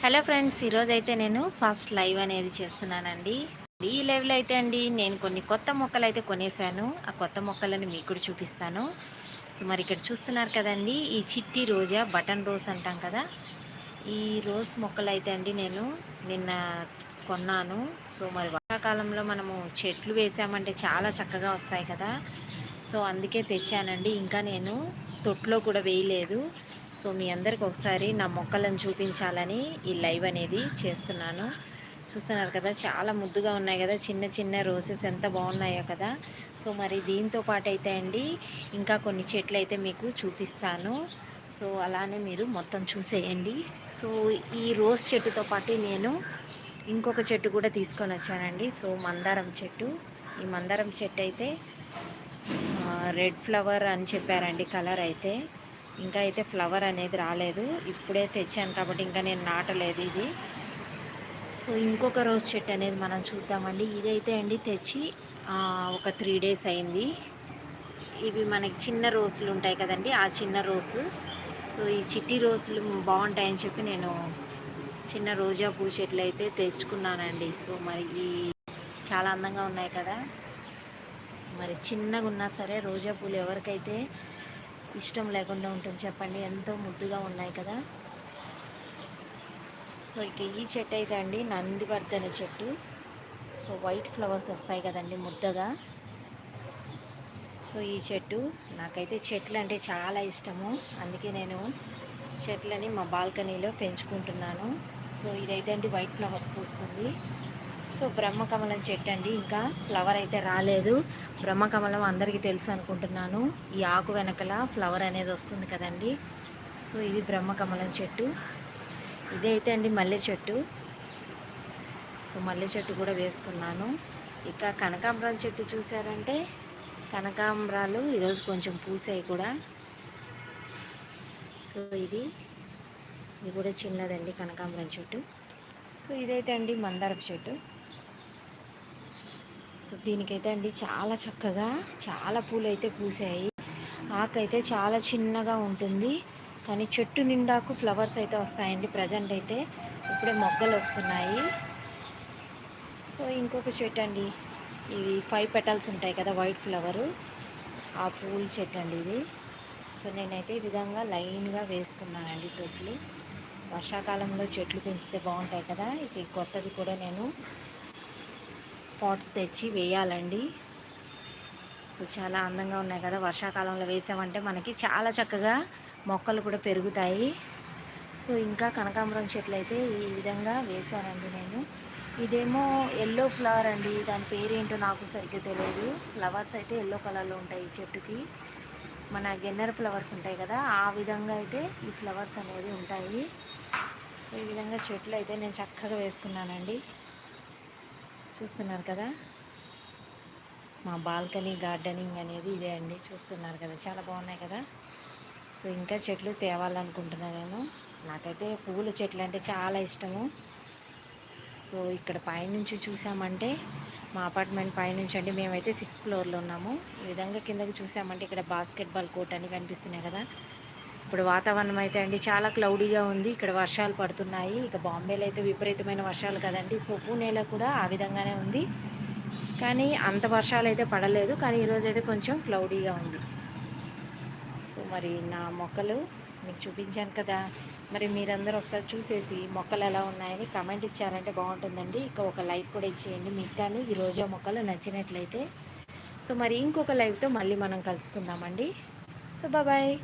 Hello friends ఈరోజు అయితే నేను ఫస్ట్ లైవ్ అనేది చేస్తున్నానండి. ఈ లైవ్లో అయితే అండి నేను కొన్ని కొత్త మొక్కలు అయితే కొనేసాను ఆ కొత్త మొక్కలని మీకు కూడా చూపిస్తాను. సో మరి ఇక్కడ చూస్తున్నారు కదండి ఈ చిట్టి రోజా బటన్ రోజ్ అంటాం కదా. ఈ రోజ్ మొక్కలు అయితే అండి నేను నిన్న కొన్నాను. సో మరి వర్షాకాలంలో మనము చెట్లు వేసామంటే చాలా చక్కగా వస్తాయి కదా. సో అందుకే తెచ్చానండి. ఇంకా నేను తొట్లో కూడా వేయలేదు. సో మీ అందరికి ఒకసారి నా మొక్కలను చూపించాలని ఈ లైవ్ అనేది చేస్తున్నాను. చూస్తున్నారు కదా చాలా ముద్దుగా ఉన్నాయి కదా చిన్న చిన్న రోసెస్ ఎంత బాగున్నాయో కదా. సో మరి దీంతో పాటు అయితే అండి ఇంకా కొన్ని చెట్లు అయితే మీకు చూపిస్తాను. సో అలానే మీరు మొత్తం చూసేయండి. సో ఈ రోజ్ చెట్టుతో పాటు నేను ఇంకొక చెట్టు కూడా తీసుకొని వచ్చానండి. సో మందారం చెట్టు. ఈ మందారం చెట్టు అయితే రెడ్ ఫ్లవర్ అని చెప్పారండి కలర్ అయితే. ఇంకా అయితే ఫ్లవర్ అనేది రాలేదు. ఇప్పుడే తెచ్చాను కాబట్టి ఇంకా నేను నాటలేదు ఇది. సో ఇంకొక రోజ్ చెట్టు అనేది మనం చూద్దామండి. ఇదైతే అండి తెచ్చి ఒక త్రీ డేస్ అయింది. ఇవి మనకి చిన్న రోజులు ఉంటాయి కదండి ఆ చిన్న రోజు సో ఈ చిట్టి రోజులు బాగుంటాయని చెప్పి నేను చిన్న రోజా పూ చెట్లు అయితే తెచ్చుకున్నానండి. సో మరి ఈ చాలా అందంగా ఉన్నాయి కదా. మరి చిన్నగా ఉన్నా సరే రోజా పూలు ఎవరికైతే ఇష్టం లేకుండా ఉంటుంది చెప్పండి. ఎంతో ముద్దుగా ఉన్నాయి కదా. సో ఇక ఈ చెట్టు అయితే అండి నందివర్ధన చెట్టు. సో వైట్ ఫ్లవర్స్ వస్తాయి కదండి ముద్దగా. సో ఈ చెట్టు నాకైతే చెట్లు అంటే చాలా ఇష్టము. అందుకే నేను చెట్లని మా బాల్కనీలో పెంచుకుంటున్నాను. సో ఇదైతే అండి వైట్ ఫ్లవర్స్ పూస్తుంది. సో బ్రహ్మకమలం చెట్టు అండి. ఇంకా ఫ్లవర్ అయితే రాలేదు. బ్రహ్మకమలం అందరికీ తెలుసు అనుకుంటున్నాను. ఈ ఆకు వెనకల ఫ్లవర్ అనేది వస్తుంది కదండి. సో ఇది బ్రహ్మకమలం చెట్టు. ఇదే అయితే అండి మల్లె చెట్టు. సో మల్లె చెట్టు కూడా వేసుకున్నాను. ఇక కనకాంబరం చెట్టు చూసారంటే కనకాంబరాలు ఈరోజు కొంచెం పూసాయి కూడా. సో ఇది ఇది కూడా చిన్నదండి కనకాంబరం చెట్టు. సో ఇదైతే అండి మందారపు చెట్టు. సో దీనికైతే అండి చాలా చక్కగా చాలా పూలు అయితే పూసాయి. ఆకైతే చాలా చిన్నగా ఉంటుంది. కానీ చెట్టు నిండాకు ఫ్లవర్స్ అయితే వస్తాయండి ప్రజెంట్ అయితే. ఇప్పుడే మొగ్గలు వస్తున్నాయి. సో ఇంకొక చెట్టు అండి. ఇవి ఫైవ్ పెటల్స్ ఉంటాయి కదా వైట్ ఫ్లవరు. ఆ పూల చెట్టు అండి ఇది. సో నేనైతే ఈ విధంగా లైన్గా వేసుకున్నానండి తొట్లు. వర్షాకాలంలో చెట్లు పెంచితే బాగుంటాయి కదా. ఇక కొత్తది కూడా నేను పాట్స్ తెచ్చి వేయాలండి. సో చాలా అందంగా ఉన్నాయి కదా వర్షాకాలంలో వేసామంటే మనకి చాలా చక్కగా మొక్కలు కూడా పెరుగుతాయి. సో ఇంకా కనకాంబరం చెట్లు అయితే ఈ విధంగా వేశానండి నేను. ఇదేమో ఎల్లో ఫ్లవర్ అండి. దాని పేరేంటో నాకు సరిగ్గా తెలియదు. ఫ్లవర్స్ అయితే ఎల్లో కలర్లో ఉంటాయి ఈ చెట్టుకి. మన గెన్నెర ఫ్లవర్స్ ఉంటాయి కదా ఆ విధంగా అయితే ఈ ఫ్లవర్స్ అనేది ఉంటాయి. సో ఈ విధంగా చెట్లు అయితే నేను చక్కగా వేసుకున్నానండి. చూస్తున్నారు కదా? మా బాల్కనీ గార్డెనింగ్ అనేది ఇదే అండి. చూస్తున్నారు కదా? చాలా బాగున్నాయి కదా? సో ఇంకా చెట్లు తేవాలనుకుంటున్నాను నేను. నాకైతే పువ్వుల చెట్లు అంటే చాలా ఇష్టము. సో ఇక్కడ పైనుంచి చూసామంటే మా అపార్ట్మెంట్ పైనుంచి అండి. మేమైతే సిక్స్త్ ఫ్లోర్లో ఉన్నాము. ఈ విధంగా కిందకి చూసామంటే ఇక్కడ బాస్కెట్బాల్ కోర్ట్ అని కనిపిస్తున్నాయి కదా? ఇప్పుడు వాతావరణం అయితే అండి చాలా క్లౌడీగా ఉంది. ఇక్కడ వర్షాలు పడుతున్నాయి. ఇక బాంబేలో అయితే విపరీతమైన వర్షాలు కదండి. సో పూణేలో కూడా ఆ విధంగానే ఉంది. కానీ అంత వర్షాలు అయితే పడలేదు. కానీ ఈరోజు అయితే కొంచెం క్లౌడీగా ఉంది. సో మరి నా మొక్కలు మీకు చూపించాను కదా. మరి మీరందరూ ఒకసారి చూసేసి మొక్కలు ఎలా ఉన్నాయని కమెంట్ ఇచ్చారంటే బాగుంటుందండి. ఇక ఒక లైక్ కూడా ఇచ్చేయండి మీకు కానీ. ఈ రోజా మొక్కలు నచ్చినట్లయితే. సో మరి ఇంకొక లైవ్తో మళ్ళీ మనం కలుసుకుందామండి. So bye.